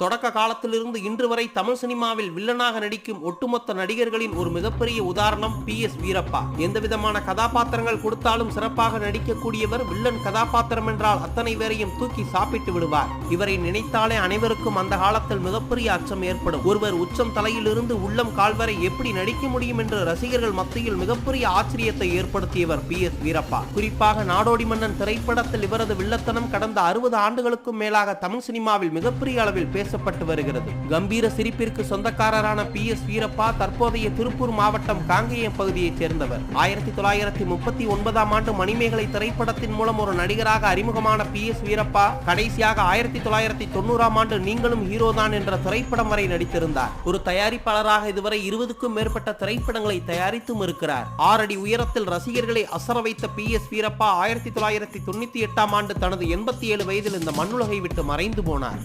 தொடக்க காலத்திலிருந்து இன்று வரை தமிழ் சினிமாவில் வில்லனாக நடிக்கும் ஒட்டுமொத்த நடிகர்களின் ஒரு மிகப்பெரிய உதாரணம் பி எஸ் வீரப்பா. எந்த விதமான கதாபாத்திரங்கள் கொடுத்தாலும் சிறப்பாக நடிக்கக்கூடியவர் வில்லன் கதாபாத்திரம் என்றால் அத்தனை பேரையும் தூக்கி சாப்பிட்டு விடுவார். இவரை நினைத்தாலே அனைவருக்கும் அந்த காலத்தில் மிகப்பெரிய அச்சம் ஏற்படும். ஒருவர் உச்சம் தலையிலிருந்து உள்ளம் கால்வரை எப்படி நடிக்க முடியும் என்று ரசிகர்கள் மத்தியில் மிகப்பெரிய ஆச்சரியத்தை ஏற்படுத்தியவர் பி எஸ் வீரப்பா. குறிப்பாக நாடோடி மன்னன் திரைப்படத்தில் இவரது வில்லத்தனம் கடந்த அறுபது ஆண்டுகளுக்கும் மேலாக தமிழ் சினிமாவில் மிகப்பெரிய அளவில் பேசப்பட்டு வருகிறது. கம்பீர சிரிப்பிற்கு சொந்தக்காரரான பி. எஸ். வீரப்பா தற்போதைய திருப்பூர் மாவட்டம் காங்கேயம் பகுதியைச் சேர்ந்தவர். ஆயிரத்தி தொள்ளாயிரத்தி முப்பத்தி ஒன்பதாம் ஆண்டு மணிமேகலை திரைப்படத்தின் மூலம் ஒரு நடிகராக அறிமுகமான பி. எஸ். வீரப்பா கடைசியாக ஆயிரத்தி தொள்ளாயிரத்தி தொண்ணூறாம் ஆண்டு நீங்களும் ஹீரோதான் என்ற திரைப்படம் வரை நடித்திருந்தார். ஒரு தயாரிப்பாளராக இதுவரை இருபதுக்கும் மேற்பட்ட திரைப்படங்களை தயாரித்தும் இருக்கிறார். ஆறடி உயரத்தில் ரசிகர்களை அசர வைத்த பி. எஸ். வீரப்பா ஆயிரத்தி தொள்ளாயிரத்தி தொண்ணூத்தி எட்டாம் ஆண்டு தனது எண்பத்தி ஏழு வயதில் இந்த மண்ணுலகை விட்டு மறைந்து போனார்.